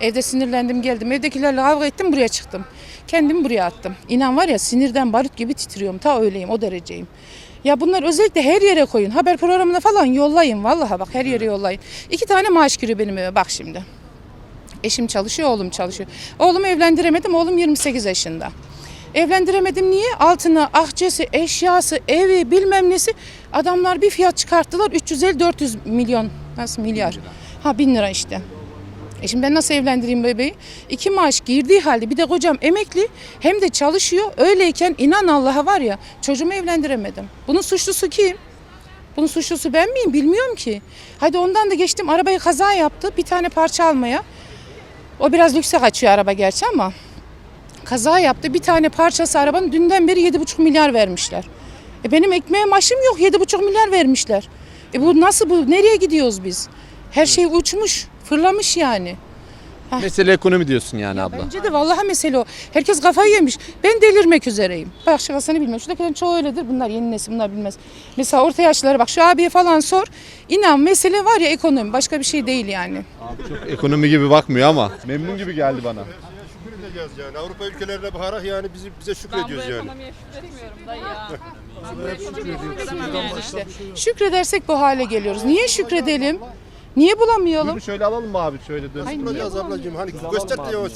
Evde sinirlendim geldim. Evdekilerle kavga ettim buraya çıktım. Kendimi buraya attım. İnan var ya sinirden barut gibi titriyorum. Ta öyleyim o dereceyim. Ya bunlar özellikle her yere koyun. Haber programına falan yollayın. Vallahi bak her yere yollayın. İki tane maaş giriyor benim eve bak şimdi. Eşim çalışıyor, oğlum çalışıyor. Oğlumu evlendiremedim, oğlum 28 yaşında. Evlendiremedim niye? Altına ahçesi, eşyası, evi, bilmem nesi. Adamlar bir fiyat çıkarttılar. 350-400 milyon. Nasıl milyar? Ha bin lira işte. E şimdi ben nasıl evlendireyim bebeği? İki maaş girdiği halde bir de kocam emekli hem de çalışıyor. Öyleyken inan Allah'a var ya çocuğumu evlendiremedim. Bunun suçlusu kim? Bunun suçlusu ben miyim bilmiyorum ki. Hadi ondan da geçtim arabayı kaza yaptı bir tane parça almaya. O biraz lükse kaçıyor araba gerçi ama kaza yaptı. Bir tane parçası arabanın dünden beri 7,5 milyar vermişler. E benim ekmeğe maşım yok 7,5 milyar vermişler. E bu nasıl bu? Nereye gidiyoruz biz? Her şey uçmuş, fırlamış yani. Mesele ekonomi diyorsun yani abla. Bence de vallahi mesele o. Herkes kafayı yemiş. Ben delirmek üzereyim. Bak şakasını bilmem. Şuradakilerin çoğu öyledir. Bunlar yeni nesil bunlar bilmez. Mesela orta yaşlılara bak şu abiye falan sor. İnan mesele var ya ekonomi. Başka bir şey değil yani. Çok ekonomi gibi bakmıyor ama memnun gibi geldi bana. Şükredeceğiz yani. Avrupa ülkelerine bakarak yani bizi bize şükrediyoruz yani. İşte şükredersek bu hale geliyoruz. Niye şükredelim? Niye bulamayalım? Bunu şöyle alalım mı abi şöyle dön. Hayır, niye bulamıyoruz? ablacığım. Hani göster de yavaş.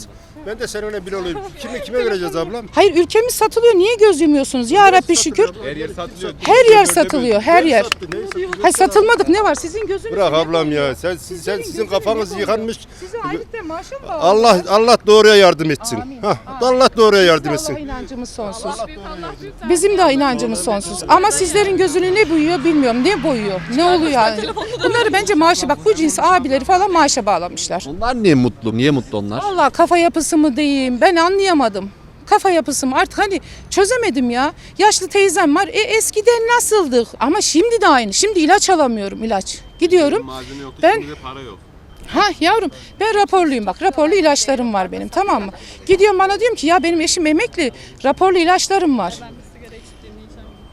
Ben de seninle bir olayım. Kime kime vereceğiz ablam? Hayır ülkemiz satılıyor. Niye göz yumuyorsunuz? Ya Rabbi şükür. Her yer satılıyor. Her yer satılıyor. Her yer. Sattı, neyi? Hayır satılmadık. Ne var? Sizin gözünüz. Bırak ablam ya. Sen siz- sen sizin kafanız yıkanmış. Size aylıkta maaşa mı bağlı? Allah Allah doğruya yardım etsin. Amin. Hah, Allah doğruya yardım Allah'a etsin. inancımız sonsuz. Bizim de inancımız sonsuz. Ama sizlerin gözünü ne boyuyor bilmiyorum. Ne boyuyor? Ne oluyor yani? Bunları bence maaşa bak bu cins abileri falan maaşa bağlamışlar. Onlar niye mutlu? Niye mutlu onlar? Allah kafa yapısı mı diyeyim ben anlayamadım. Kafa yapısı mı artık hani çözemedim ya. Yaşlı teyzem var. E eskiden nasıldık? Ama şimdi de aynı. Şimdi ilaç alamıyorum ilaç. Gidiyorum. Ben para yok. Ha yavrum ben raporluyum bak raporlu ilaçlarım var benim tamam mı? Gidiyorum bana diyorum ki ya benim eşim emekli raporlu ilaçlarım var.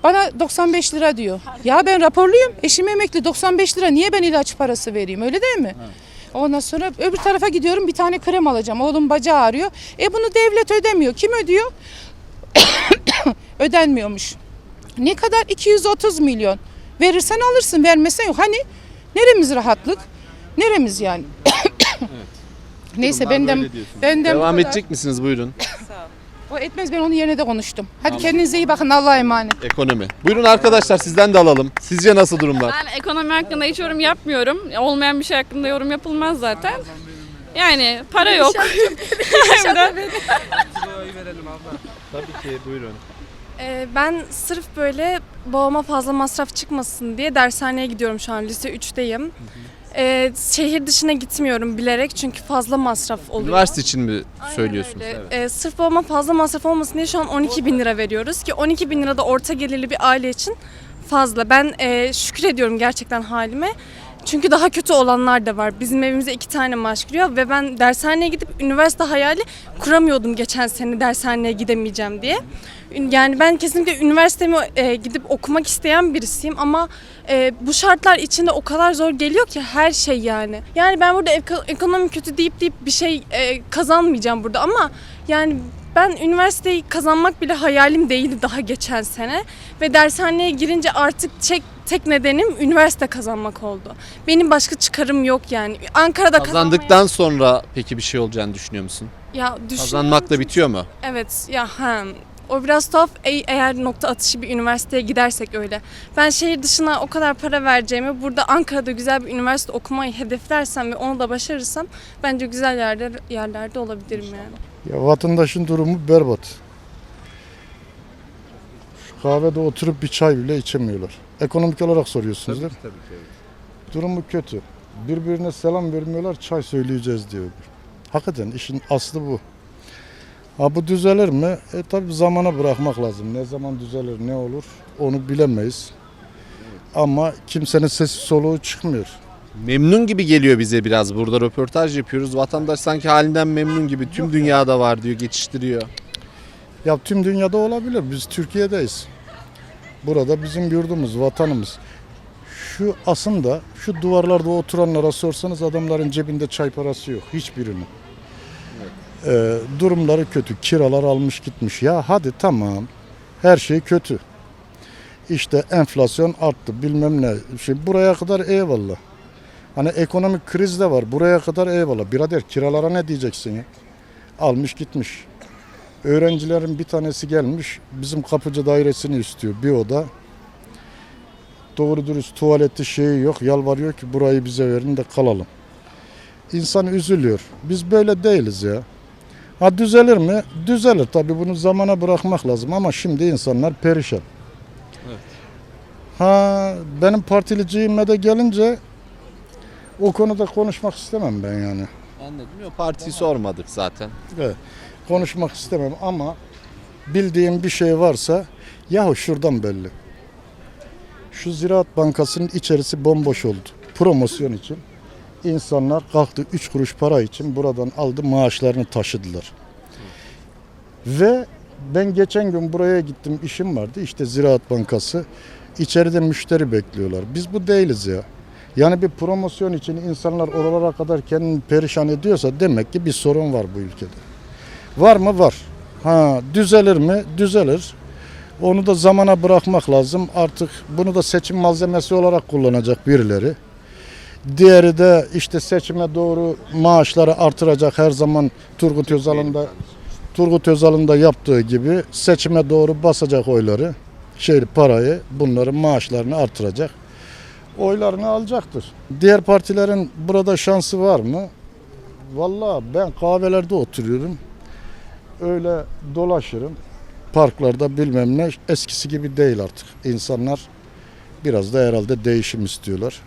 Bana 95 lira diyor. Ya ben raporluyum eşim emekli 95 lira niye ben ilaç parası vereyim öyle değil mi? Ondan sonra öbür tarafa gidiyorum bir tane krem alacağım. Oğlum bacağı ağrıyor. E bunu devlet ödemiyor. Kim ödüyor? Ödenmiyormuş. Ne kadar? 230 milyon. Verirsen alırsın, vermesen yok. Hani neremiz rahatlık? Neremiz yani? Neyse Durumlar benden benden bu Devam kadar. edecek misiniz buyurun? O etmez ben onun yerine de konuştum. Hadi kendinize iyi bakın Allah'a emanet. Ekonomi. Buyurun arkadaşlar sizden de alalım. Sizce nasıl durumlar? Ben ekonomi hakkında hiç yorum yapmıyorum. Olmayan bir şey hakkında yorum yapılmaz zaten. Yani para yok. Tabii ki buyurun. Ee, ben sırf böyle babama fazla masraf çıkmasın diye dershaneye gidiyorum şu an. Lise 3'teyim. Ee, şehir dışına gitmiyorum bilerek çünkü fazla masraf oluyor. Üniversite için mi Aynen söylüyorsunuz? öyle. Evet. Ee, sırf babama fazla masraf olmasın diye şu an 12 bin lira veriyoruz ki 12 bin lira da orta gelirli bir aile için fazla. Ben e, şükrediyorum gerçekten halime. Çünkü daha kötü olanlar da var. Bizim evimize iki tane maaş giriyor ve ben dershaneye gidip üniversite hayali kuramıyordum geçen sene dershaneye gidemeyeceğim diye. Yani ben kesinlikle üniversitemi e, gidip okumak isteyen birisiyim ama e, bu şartlar içinde o kadar zor geliyor ki her şey yani. Yani ben burada eko- ekonomi kötü deyip deyip bir şey e, kazanmayacağım burada ama yani ben üniversiteyi kazanmak bile hayalim değildi daha geçen sene ve dershaneye girince artık tek, tek nedenim üniversite kazanmak oldu. Benim başka çıkarım yok yani. Ankara'da Kazandıktan sonra peki bir şey olacağını düşünüyor musun? ya düşünüyorum Kazanmakla bitiyor mu? Evet ya ha. O biraz tuhaf E- eğer nokta atışı bir üniversiteye gidersek öyle. Ben şehir dışına o kadar para vereceğimi burada Ankara'da güzel bir üniversite okumayı hedeflersem ve onu da başarırsam bence güzel yerler, yerlerde olabilirim yani. Ya vatandaşın durumu berbat. Şu kahvede oturup bir çay bile içemiyorlar. Ekonomik olarak soruyorsunuz değil mi? tabii ki. Durumu kötü. Birbirine selam vermiyorlar, çay söyleyeceğiz diyor. Hakikaten işin aslı bu. Ha bu düzelir mi? E tabi zamana bırakmak lazım. Ne zaman düzelir, ne olur onu bilemeyiz. Ama kimsenin sesi soluğu çıkmıyor. Memnun gibi geliyor bize biraz. Burada röportaj yapıyoruz. Vatandaş sanki halinden memnun gibi. Tüm dünyada var diyor, geçiştiriyor. Ya tüm dünyada olabilir. Biz Türkiye'deyiz. Burada bizim yurdumuz, vatanımız. Şu aslında şu duvarlarda oturanlara sorsanız adamların cebinde çay parası yok. Hiçbirinin. Ee, durumları kötü. Kiralar almış gitmiş. Ya hadi tamam. Her şey kötü. İşte enflasyon arttı bilmem ne. Şey, buraya kadar eyvallah. Hani ekonomik kriz de var. Buraya kadar eyvallah. Birader kiralara ne diyeceksin ya? Almış gitmiş. Öğrencilerin bir tanesi gelmiş. Bizim kapıcı dairesini istiyor. Bir oda. Doğru dürüst tuvaleti şeyi yok. Yalvarıyor ki burayı bize verin de kalalım. İnsan üzülüyor. Biz böyle değiliz ya. Ha düzelir mi? Düzelir. Tabii bunu zamana bırakmak lazım ama şimdi insanlar perişan. Ha benim partiliciliğime de gelince o konuda konuşmak istemem ben yani. Anladım. Yok partiyi sormadık zaten. Evet, konuşmak istemem ama bildiğim bir şey varsa yahu şuradan belli. Şu Ziraat Bankası'nın içerisi bomboş oldu. Promosyon için. İnsanlar kalktı 3 kuruş para için buradan aldı maaşlarını taşıdılar. Ve ben geçen gün buraya gittim işim vardı işte Ziraat Bankası. İçeride müşteri bekliyorlar. Biz bu değiliz ya. Yani bir promosyon için insanlar oralara kadar kendini perişan ediyorsa demek ki bir sorun var bu ülkede. Var mı? Var. Ha düzelir mi? Düzelir. Onu da zamana bırakmak lazım. Artık bunu da seçim malzemesi olarak kullanacak birileri. Diğeri de işte seçime doğru maaşları artıracak her zaman Turgut Özal'ın da Turgut Özal'ın da yaptığı gibi seçime doğru basacak oyları, şey parayı, bunların maaşlarını artıracak. Oylarını alacaktır. Diğer partilerin burada şansı var mı? Vallahi ben kahvelerde oturuyorum. Öyle dolaşırım. Parklarda bilmem ne eskisi gibi değil artık. İnsanlar biraz da herhalde değişim istiyorlar.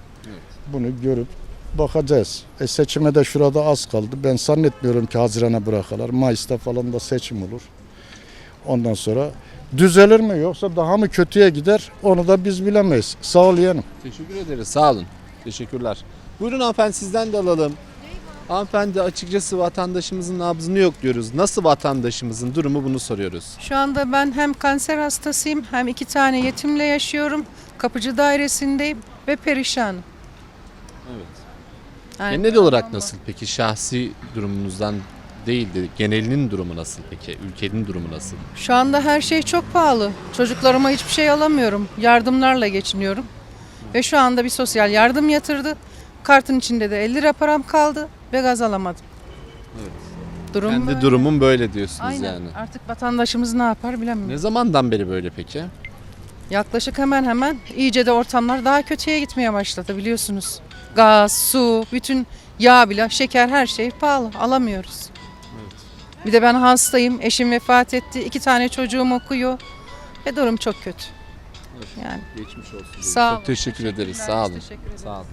Bunu görüp bakacağız. E seçime de şurada az kaldı. Ben zannetmiyorum ki Haziran'a bırakalar. Mayıs'ta falan da seçim olur. Ondan sonra düzelir mi yoksa daha mı kötüye gider onu da biz bilemeyiz. Sağ ol yeğenim. Teşekkür ederiz. Sağ olun. Teşekkürler. Buyurun hanımefendi sizden de alalım. Hanımefendi açıkçası vatandaşımızın nabzını yok diyoruz. Nasıl vatandaşımızın durumu bunu soruyoruz. Şu anda ben hem kanser hastasıyım hem iki tane yetimle yaşıyorum. Kapıcı dairesindeyim ve perişanım. Evet. Yani Genel olarak nasıl peki? Şahsi durumunuzdan değil de genelinin durumu nasıl peki? Ülkenin durumu nasıl? Şu anda her şey çok pahalı. Çocuklarıma hiçbir şey alamıyorum. Yardımlarla geçiniyorum. Ve şu anda bir sosyal yardım yatırdı. Kartın içinde de 50 lira param kaldı ve gaz alamadım. Durum Kendi böyle. durumum böyle diyorsunuz Aynen. yani. Artık vatandaşımız ne yapar bilemiyorum. Ne zamandan beri böyle peki? Yaklaşık hemen hemen iyice de ortamlar daha kötüye gitmeye başladı biliyorsunuz. Gaz, su, bütün yağ bile, şeker her şey pahalı. Alamıyoruz. Bir de ben hastayım. Eşim vefat etti. iki tane çocuğum okuyor. Ve durum çok kötü. Yani Geçmiş olsun. Sağ Çok olun. teşekkür ederiz. Sağ olun. teşekkür ederiz. Sağ olun.